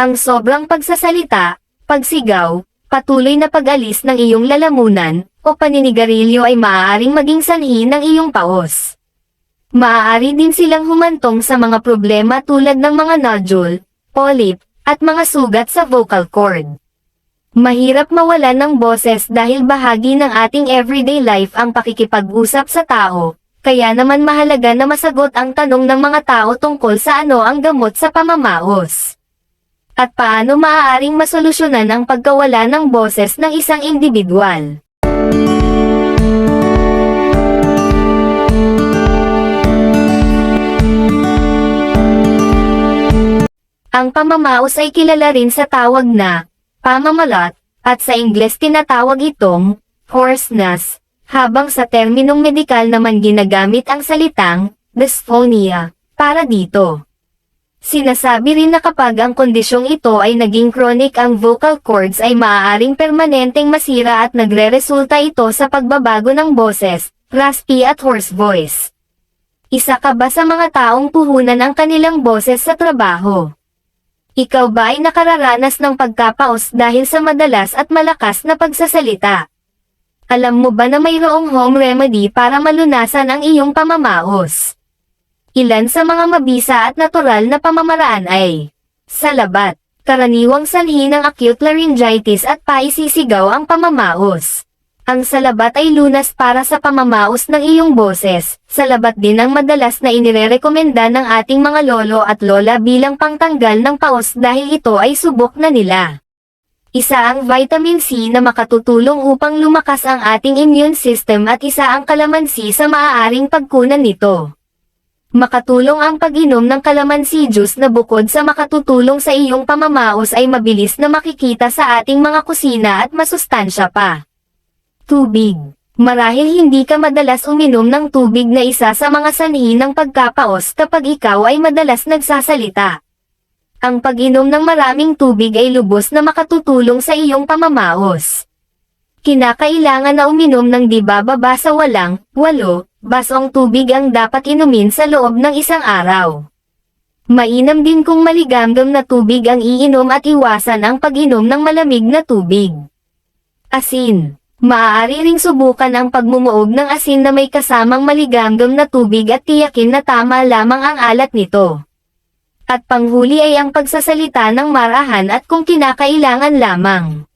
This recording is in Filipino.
Ang sobrang pagsasalita, pagsigaw, patuloy na pag-alis ng iyong lalamunan, o paninigarilyo ay maaaring maging sanhi ng iyong paos. Maaari din silang humantong sa mga problema tulad ng mga nodule, polyp, at mga sugat sa vocal cord. Mahirap mawalan ng boses dahil bahagi ng ating everyday life ang pakikipag-usap sa tao, kaya naman mahalaga na masagot ang tanong ng mga tao tungkol sa ano ang gamot sa pamamaos. At paano maaaring masolusyonan ang pagkawala ng boses ng isang individual. Ang pamamaos ay kilala rin sa tawag na pamamalat, at sa Ingles tinatawag itong hoarseness, habang sa terminong medikal naman ginagamit ang salitang dysphonia para dito. Sinasabi rin na kapag ang kondisyong ito ay naging chronic ang vocal cords ay maaaring permanenteng masira at nagre-resulta ito sa pagbabago ng boses, raspy at hoarse voice. Isa ka ba sa mga taong puhunan ang kanilang boses sa trabaho? Ikaw ba ay nakararanas ng pagkapaos dahil sa madalas at malakas na pagsasalita? Alam mo ba na mayroong home remedy para malunasan ang iyong pamamaos? Ilan sa mga mabisa at natural na pamamaraan ay sa labat, karaniwang sanhi ng acute laryngitis at paisisigaw ang pamamaos. Ang salabat ay lunas para sa pamamaos ng iyong boses. Salabat din ang madalas na inirerekomenda ng ating mga lolo at lola bilang pangtanggal ng paos dahil ito ay subok na nila. Isa ang vitamin C na makatutulong upang lumakas ang ating immune system at isa ang kalamansi sa maaaring pagkunan nito. Makatulong ang pag-inom ng kalamansi juice na bukod sa makatutulong sa iyong pamamaos ay mabilis na makikita sa ating mga kusina at masustansya pa. Tubig. Marahil hindi ka madalas uminom ng tubig na isa sa mga sanhi ng pagkapaos kapag ikaw ay madalas nagsasalita. Ang pag-inom ng maraming tubig ay lubos na makatutulong sa iyong pamamaos. Kinakailangan na uminom ng di bababa sa walang, walo, basong tubig ang dapat inumin sa loob ng isang araw. Mainam din kung maligamgam na tubig ang iinom at iwasan ang pag-inom ng malamig na tubig. Asin. Maaari ring subukan ang pagmumuog ng asin na may kasamang maligamgam na tubig at tiyakin na tama lamang ang alat nito. At panghuli ay ang pagsasalita ng marahan at kung kinakailangan lamang.